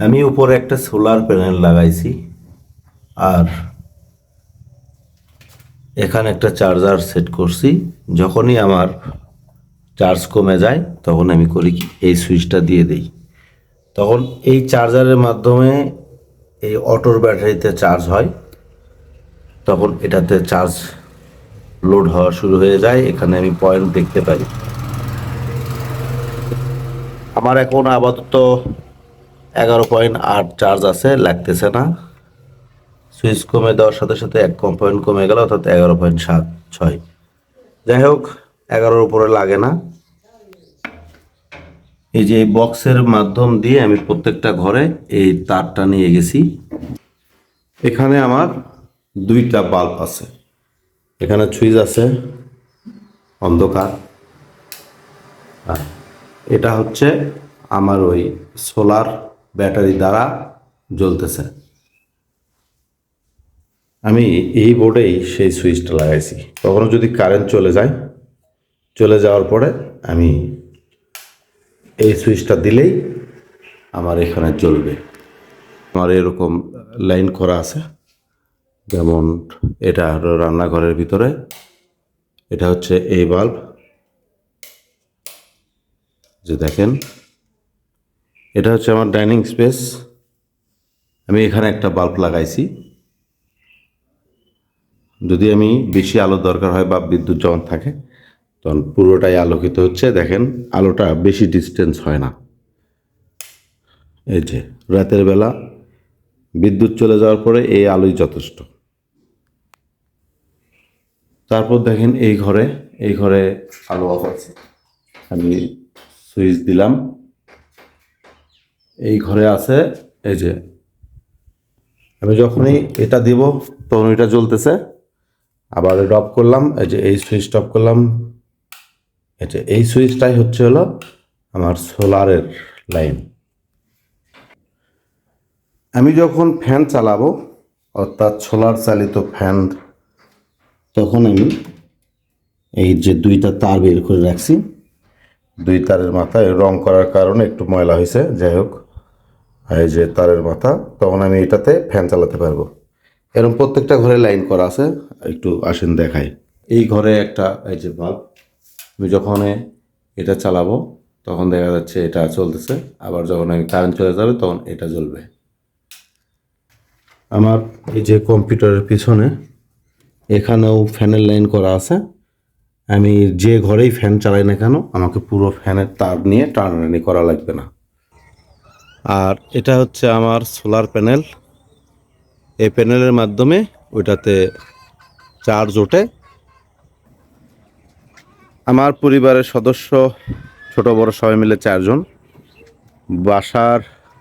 আমি উপরে একটা সোলার প্যানেল লাগাইছি, আর এখানে একটা চার্জার সেট করছি। যখনই আমার চার্জ কমে যায়, তখন আমি করি কি, এই সুইচটা দিয়ে দিই। তখন এই চার্জারের মাধ্যমে এই অটোর ব্যাটারিতে চার্জ হয়। তখন এটাতে চার্জ লোড হওয়া শুরু হয়ে যায়। এখানে আমি পয়েন্ট দেখতে পাই। আমার এখন আপাতত এগারো পয়েন্ট আট চার্জ আছে, লাগতেছে না। সুইচ কমে দেওয়ার সাথে সাথে এক পয়েন্ট কমে গেল, অর্থাৎ এগারো পয়েন্ট সাত ছয়। যাই হোক, এগারোর উপরে লাগে না। এই যে এই বক্সের মাধ্যম দিয়ে আমি প্রত্যেকটা ঘরে এই তারটা নিয়ে গেছি। এখানে আমার দুইটা বাল্ব আছে। এখানে সুইচ আছে, অন্ধকার। এটা হচ্ছে আমার ওই সোলার ব্যাটারি দ্বারা জ্বলতেছে। আমি এই বোর্ডেই সেই সুইচটা লাগাইছি। কখনো যদি কারেন্ট চলে যায়, চলে যাওয়ার পরে আমি এই সুইচটা দিলেই আমার এখানে জ্বলবে। আমার এরকম লাইন করা আছে, যেমন এটা রান্নাঘরের ভিতরে। এটা হচ্ছে এই বাল্ব যে দেখেন এটা হচ্ছে আমার ডাইনিং স্পেস। আমি এখানে একটা বাল্ব লাগাইছি। যদি আমি বেশি আলো দরকার হয় বা বিদ্যুৎ যখন থাকে, তখন পুরোটাই আলোকিত হচ্ছে। দেখেন, আলোটা বেশি ডিস্টেন্স হয় না। এই যে, রাতের বেলা বিদ্যুৎ চলে যাওয়ার পরে এই আলোই যথেষ্ট। তারপর দেখেন এই ঘরে এই ঘরে আলো অফ আছে। আমি সুইচ দিলাম। এই ঘরে আছে, এই যে। আমি যখনই এটা দিব তখন এটা জ্বলতেছে। আবার এটা অফ করলাম, এই যে এই সুইচ অফ করলাম। এই যে এই সুইচটাই হচ্ছে হলো আমার সোলারের লাইন। আমি যখন ফ্যান চালাবো, অর্থাৎ সোলার চালিত ফ্যান, তখন আমি এই যে দুইটা তার বের করে রাখছি। দুই তারের মাথায় রং করার কারণে একটু ময়লা হয়েছে, যাই হোক। এই যে তারের মাথা, তখন আমি এটাতে ফ্যান চালাতে পারব। এরকম প্রত্যেকটা ঘরে লাইন করা আছে, একটু আসেন দেখাই। এই ঘরে একটা, এই যে বাল্ব, আমি যখন এটা চালাবো, তখন দেখা যাচ্ছে এটা চলতেছে, আবার যখন আমি কারেন্ট চলে যাবে, তখন এটা জ্বলবে। আমার এই যে কম্পিউটারের পিছনে, এখানেও ফ্যানের লাইন করা আছে। আমি যে ঘরেই ফ্যান চালাই না কেন, আমাকে পুরো ফ্যানের তার নিয়ে টানাটানি করা লাগবে না। আর এটা হচ্ছে আমার সোলার প্যানেল। এই প্যানেলের মাধ্যমে ওইটাতে চার্জ ওঠে। আমার পরিবারের সদস্য, ছোট বড় সবাই মিলে চারজন। বাসার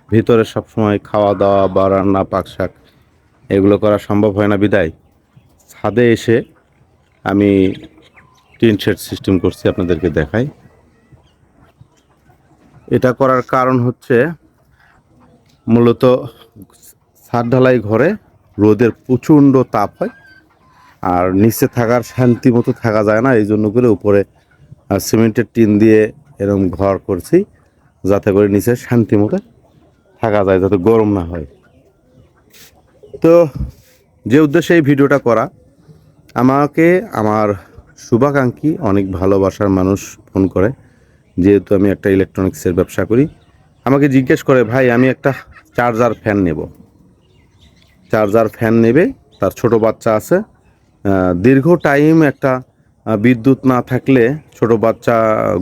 ভিতরে সবসময় খাওয়া দাওয়া বা রান্না পাক শাক এগুলো করা সম্ভব হয় না বিদায়। ছাদে এসে আমি টিন শেড সিস্টেম করছি, আপনাদেরকে দেখাই। এটা করার কারণ হচ্ছে মূলত ছাদ ঢালাই ঘরে রোদের প্রচণ্ড তাপ হয় আর নিচে থাকার শান্তি মতো থাকা যায় না, এই জন্য করে উপরে সিমেন্টের টিন দিয়ে এরকম ঘর করছি, যাতে করে নিচে শান্তি মতো থাকা যায়, যাতে গরম না হয়। তো যে উদ্দেশ্যে এই ভিডিওটা করা, আমাকে আমার শুভাকাঙ্ক্ষী অনেক ভালোবাসার মানুষ ফোন করে, যেহেতু আমি একটা ইলেকট্রনিক্সের ব্যবসা করি, আমাকে জিজ্ঞেস করে, ভাই, আমি একটা চার্জার ফ্যান নেব। চার্জার ফ্যান নেবে, তার ছোট বাচ্চা আছে। দীর্ঘ টাইম একটা বিদ্যুৎ না থাকলে ছোট বাচ্চা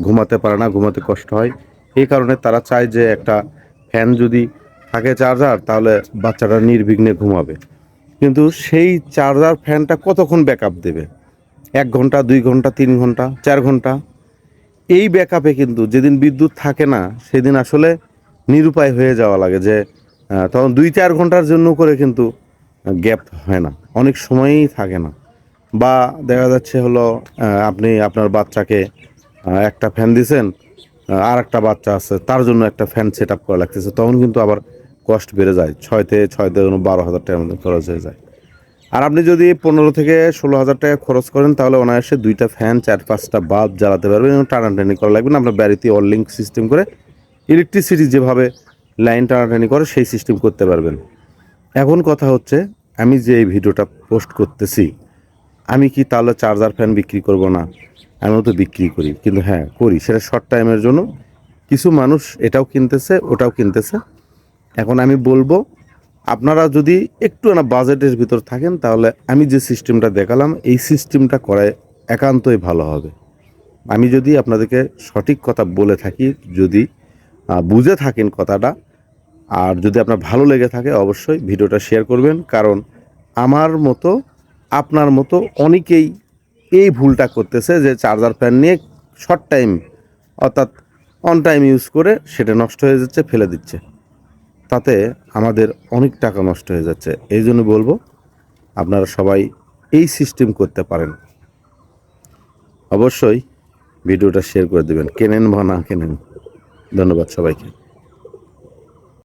ঘুমাতে পারে না, ঘুমাতে কষ্ট হয়। এই কারণে তারা চায় যে একটা ফ্যান যদি থাকে চার্জার, তাহলে বাচ্চাটা নির্বিঘ্নে ঘুমাবে। কিন্তু সেই চার্জার ফ্যানটা কতক্ষণ ব্যাকআপ দেবে? এক ঘণ্টা, দুই ঘণ্টা, তিন ঘণ্টা, চার ঘণ্টা? এই ব্যাকআপে কিন্তু যেদিন বিদ্যুৎ থাকে না, সেদিন আসলে নিরুপায় হয়ে যাওয়া লাগে যে তখন দুই চার ঘণ্টার জন্য করে কিন্তু গ্যাপ হয় না। অনেক সময়ই থাকে না। বা দেখা যাচ্ছে হলো আপনি আপনার বাচ্চাকে একটা ফ্যান দিছেন আর একটা বাচ্চা আছে, তার জন্য একটা ফ্যান সেট আপ করা লাগতেছে। তখন কিন্তু আবার কষ্ট বেড়ে যায়। ছয় থেকে ছয় থেকে বারো হাজার টাকার মতো খরচ হয়ে যায়। আর আপনি যদি পনেরো থেকে ষোলো হাজার টাকা খরচ করেন, তাহলে অনায়াসে দুইটা ফ্যান, চার পাঁচটা বাল্ব জ্বালাতে পারবেন এবং টানাটানি করা লাগবে না। আপনার বাড়িতে অল লিঙ্ক সিস্টেম করে ইলেকট্রিসিটি যেভাবে লাইন টানাটানি করে সেই সিস্টেম করতে পারবেন। এখন কথা হচ্ছে, আমি যে এই ভিডিওটা পোস্ট করতেছি, আমি কি তাহলে চার্জার ফ্যান বিক্রি করব না? আমিও তো বিক্রি করি, কিন্তু হ্যাঁ করি। সেটা শর্ট টাইমের জন্য। কিছু মানুষ এটাও কিনতেছে, ওটাও কিনতেছে। এখন আমি বলব, আপনারা যদি একটু না বাজেটের ভিতর থাকেন, তাহলে আমি যে সিস্টেমটা দেখালাম, এই সিস্টেমটা করায় একান্তই ভালো হবে। আমি যদি আপনাদেরকে সঠিক কথা বলে থাকি, যদি বুঝে থাকেন কথাটা। আর যদি আপনার ভালো লেগে থাকে, অবশ্যই ভিডিওটা শেয়ার করবেন। কারণ আমার মতো, আপনার মতো অনেকেই এই ভুলটা করতেছে যে চার্জার ফ্যান নিয়ে শর্ট টাইম অর্থাৎ অন টাইম ইউজ করে সেটা নষ্ট হয়ে যাচ্ছে, ফেলে দিচ্ছে। তাতে আমাদের অনেক টাকা নষ্ট হয়ে যাচ্ছে। এই জন্য বলব, আপনারা সবাই এই সিস্টেম করতে পারেন। অবশ্যই ভিডিওটা শেয়ার করে দেবেন। কেনেন বা না কেনেন? ধন্যবাদ সবাইকে।